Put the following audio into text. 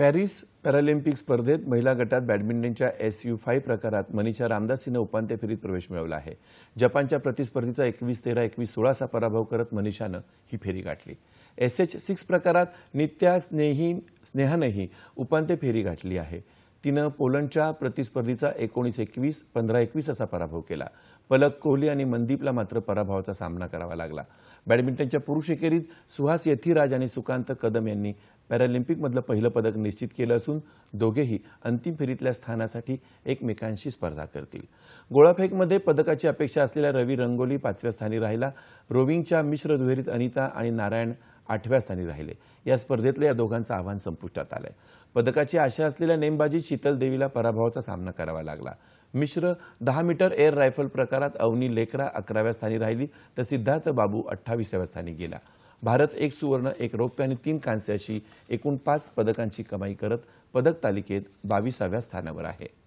Paris Paralympic स्पर्धेत महिला गटात बॅडमिंटनच्या एस यू फाईव्ह प्रकारात मनीषा रामदास हिनं उपांत्य फेरीत प्रवेश मिळवला आहे. जपानच्या प्रतिस्पर्धीचा एकवीस तेरा एकवीस सोळा असा पराभव करत मनीषानं ही फेरी गाठली. एस एच सिक्स प्रकारात नित्या स्नेही स्नेहानंही उपांत्य फेरी गाठली आहे. तिनं पोलंडच्या प्रतिस्पर्धीचा एकोणीस एकवीस पंधरा एकवीस असा पराभव केला. पलक कोहली आणि मनदीपला मात्र पराभवाचा सामना करावा लागला. बॅडमिंटनच्या पुरुष एकेरीत सुहास यथीराज आणि सुकांत कदम यांनी पॅरालिम्पिकमधलं पहिलं पदक निश्चित केलं असून दोघेही अंतिम फेरीतल्या स्थानासाठी एकमेकांशी स्पर्धा करतील. गोळाफेकमध्ये पदकाची अपेक्षा असलेल्या रवी रंगोली पाचव्या स्थानी राहिला. रोविंगच्या मिश्र दुहेरीत अनिता आणि नारायण आठव्या स्थानी राहिले. या स्पर्धेतलं या दोघांचं आव्हान संपुष्टात आलंय. पदकाची आशा असलेल्या नेमबाजी शीतल देवीला पराभवाचा सामना करावा लागला. मिश्र दहा मीटर एअर रायफल प्रकारात अवनी लेकरा अकराव्या स्थानी राहिली तर सिद्धार्थ बाबू अठ्ठावीसाव्या स्थानी गेला. भारत एक सुवर्ण एक रौप्य आणि तीन कांस्य अशी एकूण पाच पदकांची कमाई करत पदक तालिकेत बावीसाव्या स्थानावर आहे.